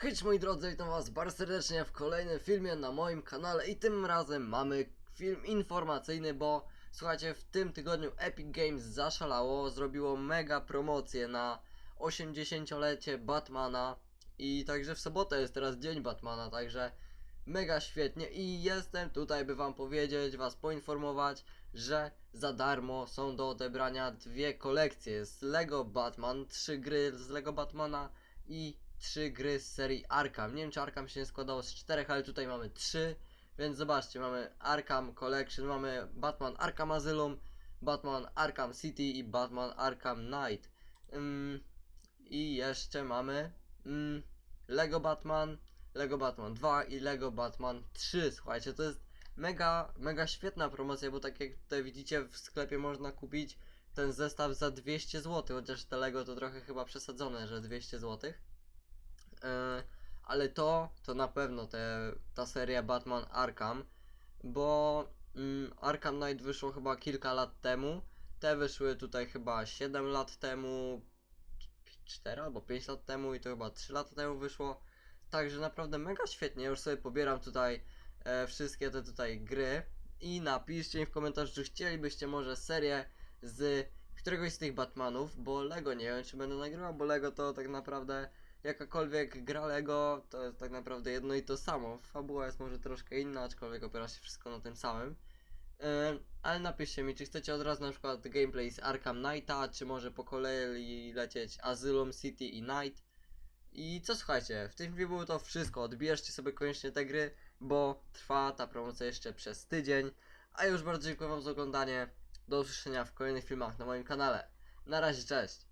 Hej moi drodzy, witam was bardzo serdecznie w kolejnym filmie na moim kanale i tym razem mamy film informacyjny, bo słuchajcie, w tym tygodniu Epic Games zaszalało, zrobiło mega promocję na 80-lecie Batmana i także w sobotę jest teraz dzień Batmana, także mega świetnie i jestem tutaj by wam powiedzieć, was poinformować, że za darmo są do odebrania dwie kolekcje z Lego Batman, trzy gry z Lego Batmana i trzy gry z serii Arkham. Nie wiem czy Arkham się nie składało z czterech, ale tutaj mamy trzy, więc zobaczcie, mamy Arkham Collection, mamy Batman Arkham Asylum, Batman Arkham City i Batman Arkham Knight. Ym, I jeszcze mamy ym, Lego Batman, Lego Batman 2 i Lego Batman 3. Słuchajcie, to jest mega, mega świetna promocja, bo tak jak tutaj widzicie w sklepie można kupić ten zestaw za 200 zł, chociaż te Lego to trochę chyba przesadzone, że 200 zł. Ale to, to na pewno te, ta seria Batman Arkham, bo mm, Arkham Knight wyszło chyba kilka lat temu, te wyszły tutaj chyba 7 lat temu, 4 albo 5 lat temu i to chyba 3 lata temu wyszło, także naprawdę mega świetnie, już sobie pobieram tutaj e, wszystkie te tutaj gry i napiszcie mi w komentarzu, czy chcielibyście może serię z któregoś z tych Batmanów, bo Lego nie wiem, czy będę nagrywał, bo Lego to tak naprawdę jakakolwiek gra Lego to jest tak naprawdę jedno i to samo. Fabuła jest może troszkę inna, aczkolwiek opiera się wszystko na tym samym. Yy, ale napiszcie mi, czy chcecie od razu na przykład gameplay z Arkham Knighta, czy może po kolei lecieć Asylum City i Night. I co słuchajcie, w tym filmie było to wszystko. Odbierzcie sobie koniecznie te gry, bo trwa ta promocja jeszcze przez tydzień. A już bardzo dziękuję Wam za oglądanie. Do usłyszenia w kolejnych filmach na moim kanale. Na razie, cześć!